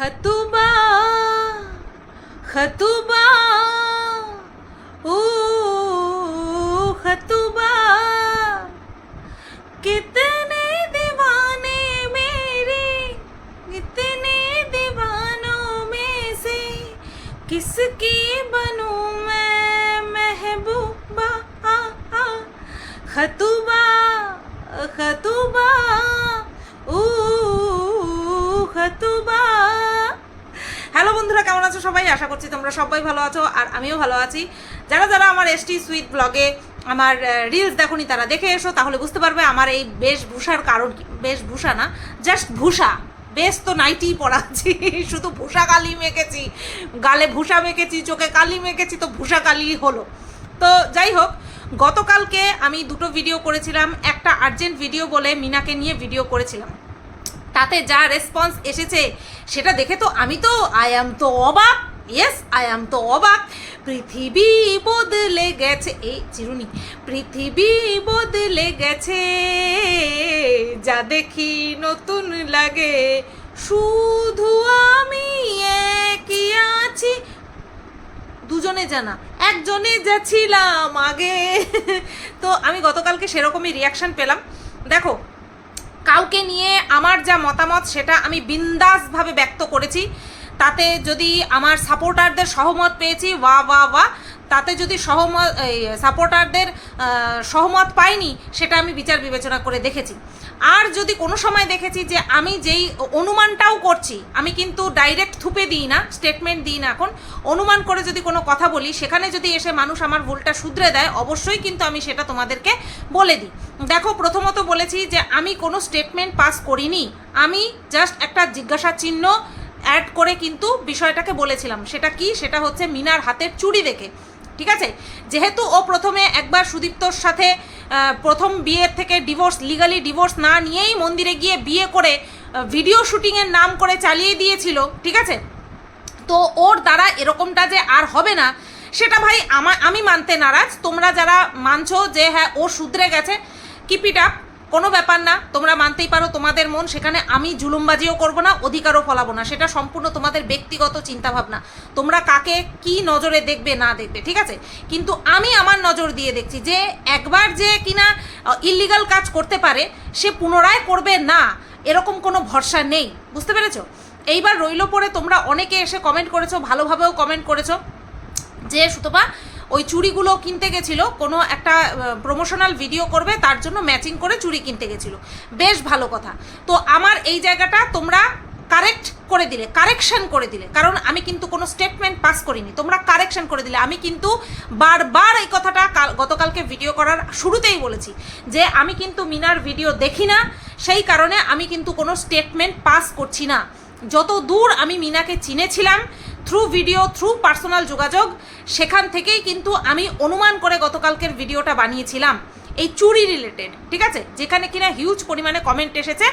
खतुबा खतुबा, ओ खतुबा, कितने दीवाने मेरे कितने दीवानों में से किसकी बनूं मैं महबूबा? खतुबा खतुबा। আছো সবাই? আশা করছি তোমরা সবাই ভালো আছো আর আমিও ভালো আছি। যারা যারা আমার এসটি সুইট ব্লগে আমার রিলস দেখোনি তারা দেখে এসো, তাহলে বুঝতে পারবে আমার এই বেশভূষার কারণ বেশভূষা না জাস্ট ভূষা। বেশ তো নাইটি পরা আছি, শুধু ভূষা কালি মেখেছি, গালে ভূষা মেখেছি, চোখে কালি মেখেছি, তো ভূষা কালি হলো। তো যাই হোক, গতকালকে আমি দুটো ভিডিও করেছিলাম, একটা আর্জেন্ট ভিডিও বলে মিনাকে নিয়ে ভিডিও করেছিলাম। তাতে যা রেসপন্স এসেছে, সেটা দেখে তো আমি তো আই অ্যাম তো অবাক। ইয়েস আই অ্যাম তো অবাক। পৃথিবী বদলে গেছে, এই চিরুনি। পৃথিবী বদলে গেছে, যা দেখি নতুন লাগে। শুধু আমি একই আছি। দুজনে জানা একজনে যাচ্ছিলাম আগে। তো আমি গতকালকে সেরকমই রিয়াকশান পেলাম। দেখো কাউকে নিয়ে আমার যা মতামত সেটা আমি বিন্দাসভাবে ব্যক্ত করেছি। তাতে যদি আমার সাপোর্টারদের সহমত পেয়েছি, ওয়া ওয়া ওয়া তাতে যদি সহমত সাপোর্টারদের সহমত পাইনি, সেটা আমি বিচার বিবেচনা করে দেখেছি। আর যদি কোনো সময় দেখেছি যে আমি যেই অনুমানটাও করছি, আমি কিন্তু ডাইরেক্ট থুপে দিই না স্টেটমেন্ট দিই না এখন, অনুমান করে যদি কোনো কথা বলি, সেখানে যদি এসে মানুষ আমার ভুলটা শুধরে দেয়, অবশ্যই কিন্তু আমি সেটা তোমাদেরকে বলে দিই। দেখো, প্রথমত বলেছি যে আমি কোনো স্টেটমেন্ট পাস করিনি। আমি জাস্ট একটা জিজ্ঞাসা চিহ্ন অ্যাড করে কিন্তু বিষয়টাকে বলেছিলাম। সেটা কি? সেটা হচ্ছে মিনার হাতের চুড়ি দেখে। ঠিক আছে? যেহেতু ও প্রথমে একবার সুদীপ্তর সাথে প্রথম বিয়ের থেকে ডিভোর্স লিগালি ডিভোর্স না নিয়েই মন্দিরে গিয়ে বিয়ে করে ভিডিও শুটিংয়ের নাম করে চালিয়ে দিয়েছিল, ঠিক আছে? তো ওর দ্বারা এরকমটা যে আর হবে না, সেটা ভাই আমা, আমি মানতে নারাজ। তোমরা যারা মানছো যে হ্যাঁ ও শুধরে গেছে কিপ ইট আপ কোনো ব্যাপার না, তোমরা মানতেই পারো তোমাদের মন, সেখানে আমি জুলুমবাজিও করব না, অধিকারও ফলাবো না। সেটা সম্পূর্ণ তোমাদের ব্যক্তিগত চিন্তাভাবনা। তোমরা কাকে কি নজরে দেখবে না দেখবে, ঠিক আছে? কিন্তু আমি আমার নজর দিয়ে দেখছি যে একবার যে কিনা ইলিগাল কাজ করতে পারে, সে পুনরায় করবে না, এরকম কোনো ভরসা নেই। বুঝতে পেরেছ? এইবার রইল পরে তোমরা অনেকে এসে কমেন্ট করেছ, ভালোভাবেও কমেন্ট করেছ যে, সুতপা ওই চুড়িগুলো কিনতে গেছিল, কোনো একটা প্রমোশনাল ভিডিও করবে, তার জন্য ম্যাচিং করে চুড়ি কিনতে গেছিল। বেশ ভালো কথা। তো আমার এই জায়গাটা তোমরা কারেক্ট করে দিলে কারেকশন করে দিলে। কারণ আমি কিন্তু কোনো স্টেটমেন্ট পাস করিনি। তোমরা কারেকশন করে দিলে। আমি কিন্তু বারবার এই কথাটা গতকালকে ভিডিও করার শুরুতেই বলেছি যে আমি কিন্তু মিনার ভিডিও দেখি না। সেই কারণে আমি কিন্তু কোনো স্টেটমেন্ট পাস করছি না। যত দূর আমি মিনাকে চিনেছিলাম থ্রু ভিডিও থ্রু পার্সোনাল যোগাযোগ, সেখান থেকেই কিন্তু আমি অনুমান করে গতকালকের ভিডিওটা বানিয়েছিলাম। এই চুরি রিলেটেড ঠিক আছে? যেখানে কিনা হিউজ পরিমাণে কমেন্ট এসেছে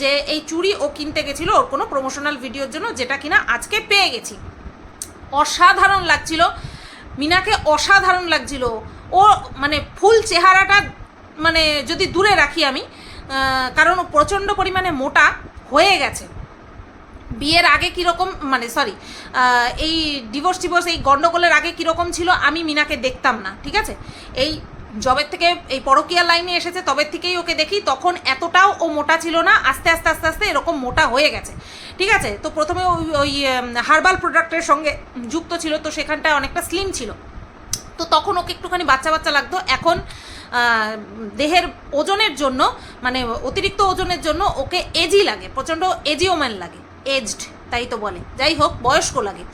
যে এই চুরি ও কিনতে গেছিল, ওর কোনো প্রমোশনাল ভিডিওর জন্য যেটা কিনা আজকে পেয়ে গেছি। অসাধারণ লাগছিল। মিনাকে অসাধারণ লাগছিল। ও মানে ফুল চেহারাটা মানে যদি দূরে রাখি আমি কারণ প্রচণ্ড পরিমাণে মোটা হয়ে গেছে। বিয়ের আগে কীরকম মানে সরি এই ডিভোর্স টিভোর্স এই গণ্ডগোলের আগে কীরকম ছিল আমি মিনাকে দেখতাম না, ঠিক আছে? এই জবের থেকে এই পরকীয়া লাইনে এসেছে তবে থেকেই ওকে দেখি, তখন এতটাও ও মোটা ছিল না, আস্তে আস্তে আস্তে আস্তে এরকম মোটা হয়ে গেছে, ঠিক আছে? তো প্রথমে ওই ওই হার্বাল প্রোডাক্টের সঙ্গে যুক্ত ছিল, তো সেখানটায় অনেকটা স্লিম ছিল। তো তখন ওকে একটুখানি বাচ্চা বাচ্চা লাগতো, এখন দেহের ওজনের জন্য মানে অতিরিক্ত ওজনের জন্য ওকে এজি লাগে, প্রচণ্ড এজিওম্যান লাগে। এজড তাই তো বলে। যাই হোক, বয়স্ক লাগে।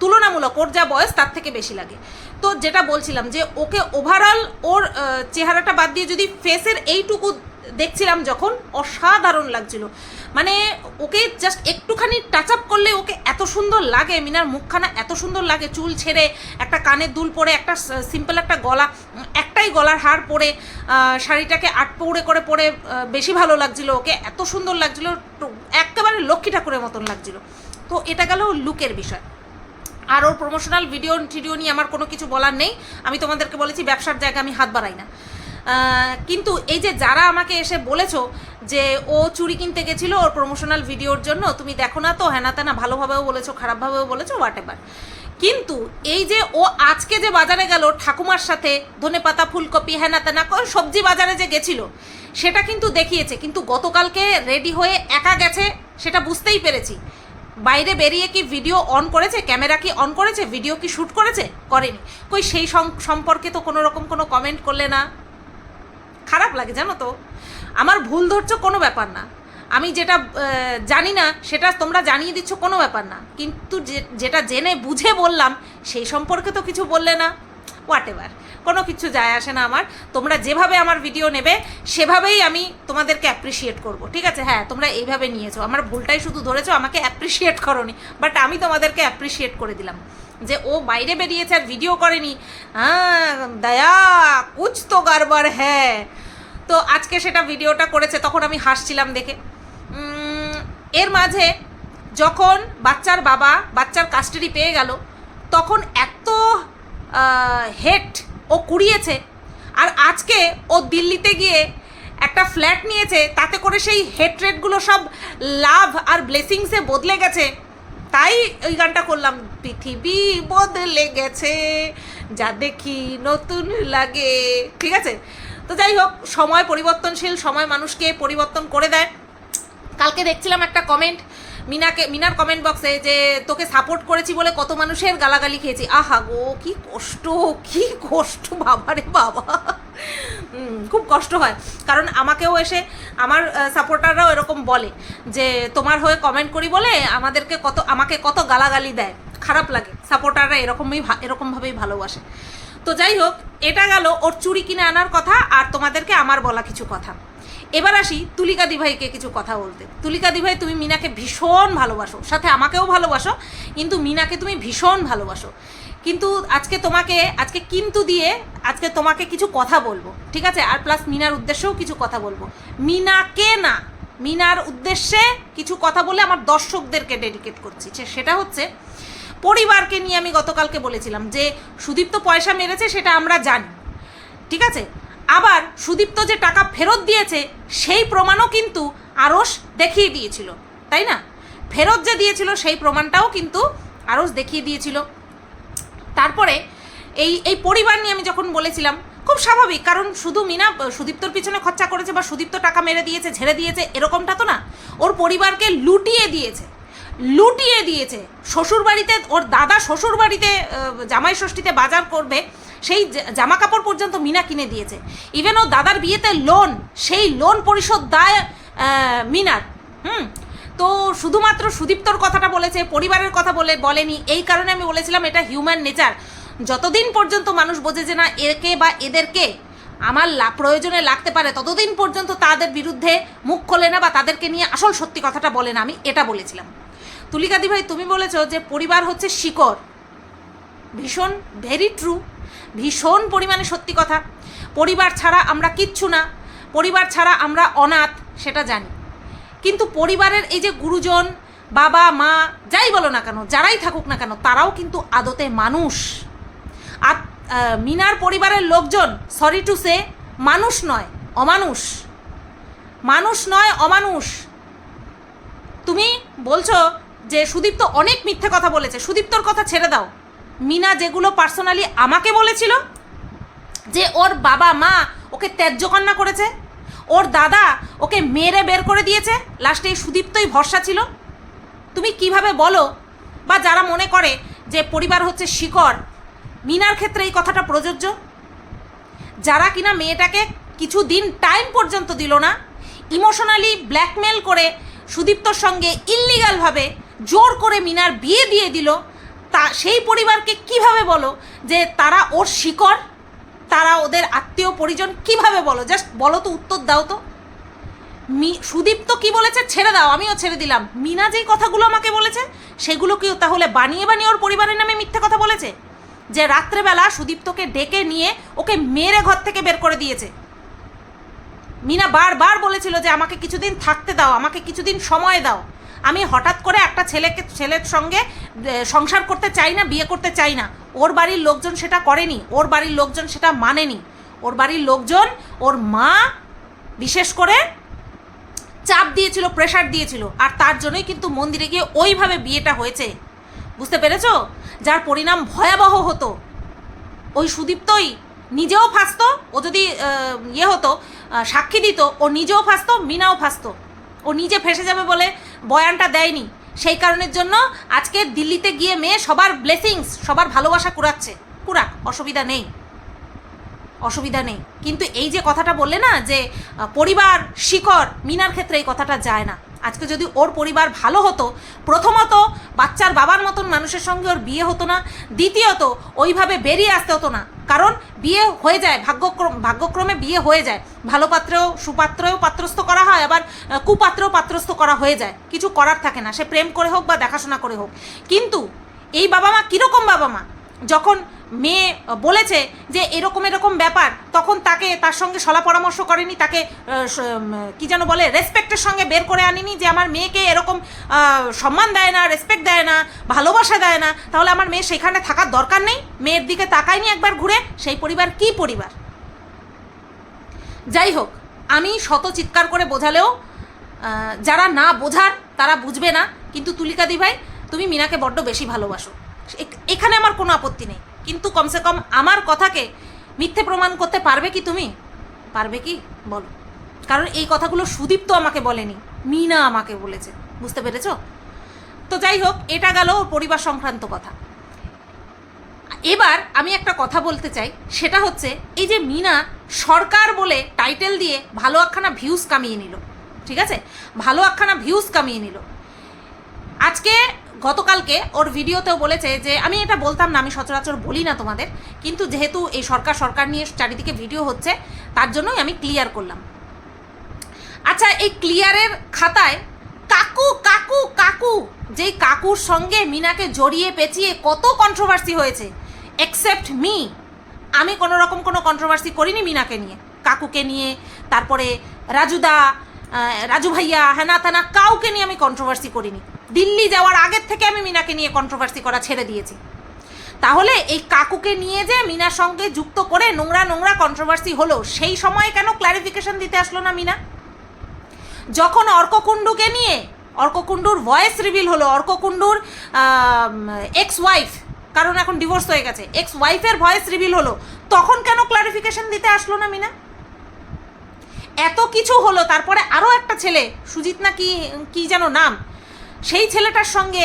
তুলনামূলক, ওর যা বয়স, তার থেকে বেশি লাগে। তো যেটা বলছিলাম যে, ওকে ওভারঅল ওর চেহারাটা বাদ দিয়ে যদি ফেসের এইটুকু দেখছিলাম যখন, অসাধারণ লাগছিল। মানে ওকে জাস্ট একটুখানি টাচ আপ করলে ওকে এত সুন্দর লাগে, মিনার মুখখানা এত সুন্দর লাগে, চুল ছেড়ে, একটা কানের দুল পরে, একটা সিম্পল একটা গলা একটাই গলার হার পরে শাড়িটাকে আট পৌড়ে করে পরে বেশি ভালো লাগছিল ওকে, এত সুন্দর লাগছিল একেবারে লক্ষ্মী ঠাকুরের মতন লাগছিল। তো এটা গেল লুকের বিষয়। আর ওর প্রমোশনাল ভিডিও টিডিও নিয়ে আমার কোনো কিছু বলার নেই, আমি তোমাদেরকে বলেছি ব্যবসার জায়গায় আমি হাত বাড়াই না। কিন্তু এই যে যারা আমাকে এসে বলেছ যে ও চুরি কিনতে গেছিল ওর প্রমোশনাল ভিডিওর জন্য। তুমি দেখো না তো, হ্যানা তেনা ভালোভাবেও বলেছ, খারাপভাবেও বলেছ হোয়াট এভার কিন্তু এই যে ও আজকে যে বাজারে গেল, ঠাকুমার সাথে ধনেপাতা ফুলকপি, হ্যানা তেনা সবজি বাজারে যে গেছিল, সেটা কিন্তু দেখিয়েছে। কিন্তু গতকালকে রেডি হয়ে একা গেছে, সেটা বুঝতেই পেরেছি। বাইরে বেরিয়ে কি ভিডিও অন করেছে? ক্যামেরা কি অন করেছে? ভিডিও কি শ্যুট করেছে? করেনি। কই সেই সম্পর্কে তো কোনো রকম কোনো কমেন্ট করলে না। খারাপ লাগে, জানো তো। আমার ভুল ধরছো কোনো ব্যাপার না। আমি যেটা জানি না, সেটা তোমরা জানিয়ে দিচ্ছ কোনো ব্যাপার না। কিন্তু যেটা জেনে বুঝে বললাম, সেই সম্পর্কে তো কিছু বললে না। হোয়াট এভার কোনো কিছু যায় আসে না আমার। তোমরা যেভাবে আমার ভিডিও নেবে, সেভাবেই আমি তোমাদেরকে অ্যাপ্রিসিয়েট করব, ঠিক আছে? হ্যাঁ তোমরা এইভাবে নিয়েছো। আমার ভুলটাই শুধু ধরেছো, আমাকে অ্যাপ্রিসিয়েট করনি। বাট আমি তোমাদেরকে অ্যাপ্রিসিয়েট করে দিলাম যে, ও বাইরে বেরিয়েছে আর ভিডিও করেনি। হ্যাঁ দয়া, কুছ তো গড়বড় হ্যাঁ তো আজকে সেটা ভিডিওটা করেছে, তখন আমি হাসছিলাম দেখে। এর মাঝে যখন বাচ্চার বাবা, বাচ্চার কাস্টাডি পেয়ে গেল, তখন এত হেট ও কুড়িয়েছে। আর আজকে ও দিল্লিতে গিয়ে একটা ফ্ল্যাট নিয়েছে, তাতে করে সেই হেট রেটগুলো সব লাভ আর ব্লেসিংসে বদলে গেছে। তাই ওই গানটা করলাম। পৃথিবী বদলে গেছে, যা দেখি নতুন লাগে। ঠিক আছে? তো যাই হোক, সময় পরিবর্তনশীল, সময় মানুষকে পরিবর্তন করে দেয়। কালকে দেখছিলাম একটা কমেন্ট মিনাকে মিনার কমেন্ট বক্সে যে, তোকে সাপোর্ট করেছি বলে কত মানুষের গালাগালি খেয়েছি। আহা গো, কি কষ্ট কি কষ্ট, বাবা রে বাবা। খুব কষ্ট হয়। কারণ আমাকেও এসে আমার সাপোর্টাররাও এরকম বলে যে, তোমার হয়ে কমেন্ট করি বলে আমাদেরকে কত আমাকে কত গালাগালি দেয়। খারাপ লাগে। সাপোর্টাররা এরকমই এরকমভাবেই ভালোবাসে। তো যাই হোক, এটা গেল ওর চুরি কিনে আনার কথা আর তোমাদেরকে আমার বলা কিছু কথা। এবার আসি তুলিকা দিভাইকে কিছু কথা বলতে। তুলিকা দিভাই, তুমি মিনাকে ভীষণ ভালোবাসো, সাথে আমাকেও ভালোবাসো, কিন্তু মিনাকে তুমি ভীষণ ভালোবাসো। কিন্তু আজকে তোমাকে, আজকে কিন্তু দিয়ে আজকে তোমাকে কিছু কথা বলব, ঠিক আছে? আর প্লাস মিনার উদ্দেশ্যেও কিছু কথা বলব। মিনাকে না, মিনার উদ্দেশ্যে কিছু কথা বলে আমার দর্শকদেরকে ডেডিকেট করছি। সেটা হচ্ছে পরিবারকে নিয়ে আমি গতকালকে বলেছিলাম যে সুদীপ্ত পয়সা মেরেছে সেটা আমরা জানি। ঠিক আছে? আবার সুদীপ্ত যে টাকা ফেরত দিয়েছে, সেই প্রমাণও কিন্তু আরস দেখিয়ে দিয়েছিল। তাই না? ফেরত যে দিয়েছিল, সেই প্রমাণটাও কিন্তু আরস দেখিয়ে দিয়েছিল। তারপরে এই এই পরিবার নিয়ে আমি যখন বলেছিলাম, খুব স্বাভাবিক, কারণ শুধু মিনা, সুদীপ্তর পিছনে খরচা করেছে বা সুদীপ্ত টাকা মেরে দিয়েছে, ঝেড়ে দিয়েছে, এরকমটা তো না। ওর পরিবারকে লুটিয়ে দিয়েছে। লুটিয়ে দিয়েছে। শ্বশুর বাড়িতে ওর দাদা শ্বশুর বাড়িতে জামাই ষষ্ঠীতে বাজার করবে, সেই জামা কাপড় পর্যন্ত মিনা কিনে দিয়েছে। ইভেন ও দাদার বিয়েতে লোন সেই লোন পরিশোধ দেয় মিনার। হুম? তো শুধুমাত্র সুদীপ্তর কথাটা বলেছে, পরিবারের কথা বলে, বলেনি। এই কারণে আমি বলেছিলাম, এটা হিউম্যান নেচার যতদিন পর্যন্ত মানুষ বোঝে যে না, একে বা এদেরকে আমার প্রয়োজনে লাগতে পারে, ততদিন পর্যন্ত তাদের বিরুদ্ধে মুখ খোলে না বা তাদেরকে নিয়ে আসল সত্যি কথাটা বলে না, আমি এটা বলেছিলাম। তুলিকাদি ভাই, তুমি বলেছ যে পরিবার হচ্ছে শিকড়। ভীষণ ভেরি ট্রু ভীষণ পরিমাণে সত্যি কথা। পরিবার ছাড়া আমরা কিচ্ছু না, পরিবার ছাড়া আমরা অনাথ, সেটা জানি। কিন্তু পরিবারের এই যে গুরুজন, বাবা, মা, যাই বলো না কেন, যারাই থাকুক না কেন, তারাও কিন্তু আদতে মানুষ। আর মিনার পরিবারের লোকজন সরি টু সে মানুষ নয়, অমানুষ। মানুষ নয়, অমানুষ। তুমি বলছো যে সুদীপ্ত অনেক মিথ্যে কথা বলেছে। সুদীপ্তর কথা ছেড়ে দাও। মিনা যেগুলো পার্সোনালি আমাকে বলেছিল, যে ওর বাবা মা ওকে ত্যায্য কন্যা করেছে, ওর দাদা ওকে মেরে বের করে দিয়েছে লাস্টে এই সুদীপ্তই ভরসা ছিল। তুমি কীভাবে বলো? বা যারা মনে করে যে পরিবার হচ্ছে শিকড়, মিনার ক্ষেত্রে এই কথাটা প্রযোজ্য? যারা কিনা মেয়েটাকে কিছু দিন টাইম পর্যন্ত দিল না ইমোশনালি ব্ল্যাকমেল করে সুদীপ্তর সঙ্গে ইল্লিগালভাবে জোর করে মিনার বিয়ে দিয়ে দিল, তা সেই পরিবারকে কীভাবে বলো যে তারা ওর শিকড়? তারা ওদের আত্মীয় পরিজন কীভাবে বলো? জাস্ট বলো তো, উত্তর দাও তো। মি সুদীপ্ত কি বলেছে? ছেড়ে দাও, আমিও ছেড়ে দিলাম। মিনা যেই কথাগুলো আমাকে বলেছে সেগুলো কি তাহলে বানিয়ে বানিয়ে ওর পরিবারের নামে মিথ্যে কথা বলেছে? যে রাত্রেবেলা সুদীপ্তকে ডেকে নিয়ে ওকে মেরে ঘর থেকে বের করে দিয়েছে। মিনা বারবার বলেছিল যে আমাকে কিছুদিন থাকতে দাও, আমাকে কিছুদিন সময় দাও। আমি হঠাৎ করে একটা ছেলেকে, ছেলের সঙ্গে সংসার করতে চাই না, বিয়ে করতে চাই না। ওর বাড়ির লোকজন সেটা করেনি, ওর বাড়ির লোকজন সেটা মানেনি। ওর বাড়ির লোকজন, ওর মা বিশেষ করে চাপ দিয়েছিল প্রেশার দিয়েছিল, আর তার জন্যই কিন্তু মন্দিরে গিয়ে ওইভাবে বিয়েটা হয়েছে। বুঝতে পেরেছ? যার পরিণাম ভয়াবহ হতো। ওই সুদীপ্তই নিজেও ফাঁসতো, ও যদি ইয়ে হতো সাক্ষী দিত, ও নিজেও ফাঁসতো, মিনাও ফাঁসতো। ও নিজে ফেসে যাবে বলে বয়ানটা দেয়নি। সেই কারণের জন্য আজকে দিল্লিতে গিয়ে মেয়ে সবার ব্লেসিংস সবার ভালোবাসা কুড়াচ্ছে। কুড়াক, অসুবিধা নেই। অসুবিধা নেই। কিন্তু এই যে কথাটা বললে না যে পরিবার শিকর মিনার ক্ষেত্রে এই কথাটা যায় না। আজকে যদি ওর পরিবার ভালো হতো, প্রথমত বাচ্চার বাবার মতন মানুষের সঙ্গে ওর বিয়ে হতো না, দ্বিতীয়ত ওইভাবে বেরিয়ে আসতে হতো না। কারণ বিয়ে হয়ে যায়, ভাগ্যক্রম ভাগ্যক্রমে বিয়ে হয়ে যায়। ভালো পাত্রেও সুপাত্রেও পাত্রস্থ করা হয়, আবার কুপাত্রেও পাত্রস্থ করা হয়ে যায়। কিছু করার থাকে না, সে প্রেম করে হোক বা দেখাশোনা করে হোক। কিন্তু এই বাবা মা কীরকম বাবা মা? যখন মেয়ে বলেছে যে এরকম এরকম ব্যাপার, তখন তাকে তার সঙ্গে সলা পরামর্শ করেনি, তাকে কি যেন বলে রেসপেক্টের সঙ্গে বের করে আনিনি যে আমার মেয়েকে এরকম সম্মান দেয় না রেসপেক্ট দেয় না, ভালোবাসা দেয় না, তাহলে আমার মেয়ে সেখানে থাকার দরকার নেই, মেয়ের দিকে তাকায়নি একবার ঘুরে, সেই পরিবার কি পরিবার? যাই হোক, আমি শত চিৎকার করে বোঝালেও যারা না বোঝার, তারা বুঝবে না, কিন্তু তুলিকা দি ভাই, তুমি মিনাকে বড্ড বেশি ভালোবাসো। এখানে আমার কোনো আপত্তি নেই। কিন্তু কমসে কম আমার কথাকে মিথ্যে প্রমাণ করতে পারবে কি তুমি? পারবে কি? বলো। কারণ এই কথাগুলো সুদীপ তো আমাকে বলেনি। মিনা আমাকে বলেছে। বুঝতে পেরেছ? তো যাই হোক, এটা গেল পরিবার সংক্রান্ত কথা। এবার আমি একটা কথা বলতে চাই। সেটা হচ্ছে, এই যে মিনা সরকার বলে টাইটেল দিয়ে ভালো একখানা ভিউজ কামিয়ে নিল, ঠিক আছে? ভালো একখানা ভিউজ কামিয়ে নিল। আজকে গতকালকে ওর ভিডিওতেও বলেছে যে, আমি এটা বলতাম না, আমি সচরাচর বলি না তোমাদের, কিন্তু যেহেতু এই সরকার সরকার নিয়ে চারিদিকে ভিডিও হচ্ছে, তার জন্যই আমি ক্লিয়ার করলাম। আচ্ছা এই ক্লিয়ারের খাতায় কাকু কাকু কাকু, যেই কাকুর সঙ্গে মিনাকে জড়িয়ে পেঁচিয়ে কত কন্ট্রোভার্সি হয়েছে এক্সেপ্ট মি আমি কোনো রকম কোনো কন্ট্রোভার্সি করিনি মিনাকে নিয়ে, কাকুকে নিয়ে, তারপরে রাজুদা রাজু ভাইয়া হেনা তেনা কাউকে নিয়ে আমি কন্ট্রোভার্সি করিনি। দিল্লি যাওয়ার আগের থেকে আমি মিনাকে নিয়ে কন্ট্রোভার্সি করা ছেড়ে দিয়েছি। তাহলে এই কাকুকে নিয়ে যে মিনার সঙ্গে যুক্ত করে নোংরা নোংরা কন্ট্রোভার্সি হলো, সেই সময় কেন ক্ল্যারিফিকেশন দিতে আসলো না মিনা? যখন অর্ককুণ্ডুকে নিয়ে, অর্ককুণ্ডুর ভয়েস রিভিল হলো, অর্ককুণ্ডুর এক্স ওয়াইফ কারণ এখন ডিভোর্স হয়ে গেছে এক্স ওয়াইফের ভয়েস রিভিল হলো, তখন কেন ক্লারিফিকেশন দিতে আসলো না মিনা? এত কিছু হলো, তারপরে আরও একটা ছেলে, সুজিত না কি কি যেন নাম সেই ছেলেটার সঙ্গে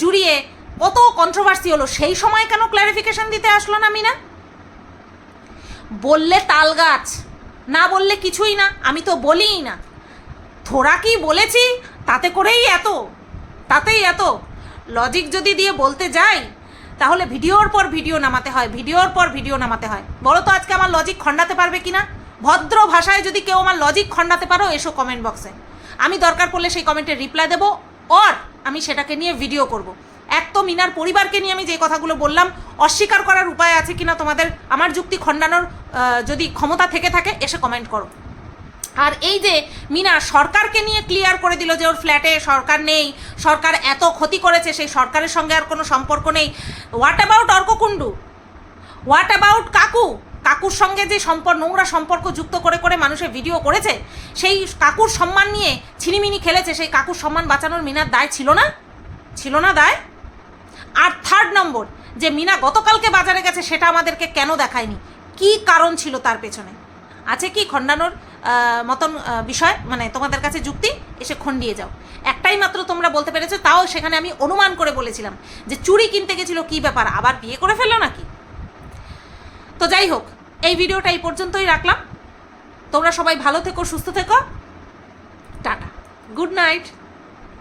জুড়িয়ে কত কন্ট্রোভার্সি হলো, সেই সময় কেন ক্লারিফিকেশন দিতে আসলো না মিনা? বললে তাল গাছ, না বললে কিছুই না, আমি তো বলিই না। থোড়া কি বলেছি? তাতে করেই এত, তাতেই এত। লজিক যদি দিয়ে বলতে যাই, তাহলে ভিডিওর পর ভিডিও নামাতে হয়, ভিডিওর পর ভিডিও নামাতে হয়। বলো তো আজকে আমার লজিক খণ্ডাতে পারবে কি না ভদ্র ভাষায় যদি কেউ আমার লজিক খণ্ডাতে পারো, এসো কমেন্ট বক্সে আমি দরকার পড়লে সেই কমেন্টের রিপ্লাই দেবো। অর আমি সেটাকে নিয়ে ভিডিও করব। এক তো মিনার পরিবারকে নিয়ে আমি যে কথাগুলো বললাম, অস্বীকার করার উপায় আছে কিনা তোমাদের আমার যুক্তি খণ্ডানোর যদি ক্ষমতা থেকে থাকে, এসে কমেন্ট করো। আর এই যে মিনা সরকারকে নিয়ে ক্লিয়ার করে দিল যে ওর ফ্ল্যাটে সরকার নেই, সরকার এত ক্ষতি করেছে, সেই সরকারের সঙ্গে আর কোনো সম্পর্ক নেই। What about অর্ককুণ্ডু? হোয়াট অ্যাবাউট কাকু? কাকুর সঙ্গে যে সম্পর্ক, নোংরা সম্পর্ক যুক্ত করে করে মানুষের ভিডিও করেছে, সেই কাকুর সম্মান নিয়ে ছিনিমিনি খেলেছে, সেই কাকুর সম্মান বাঁচানোর মিনার দায় ছিল না? ছিল না দায়? আর থার্ড নম্বর, যে মিনা গতকালকে বাজারে গেছে, সেটা আমাদেরকে কেন দেখায়নি? কি কারণ ছিল তার পেছনে? আছে কি খণ্ডানোর মতন বিষয়? মানে তোমাদের কাছে যুক্তি? এসে খণ্ডিয়ে যাও। একটাই মাত্র তোমরা বলতে পেরেছ, তাও সেখানে আমি অনুমান করে বলেছিলাম যে চুরি কিনতে গেছিল, কি ব্যাপার? আবার বিয়ে করে ফেলল নাকি? তো যাই হোক এই ভিডিওটা এই পর্যন্তই রাখলাম। তোমরা সবাই ভালো থেকো সুস্থ থেকো। টাটা। Good night.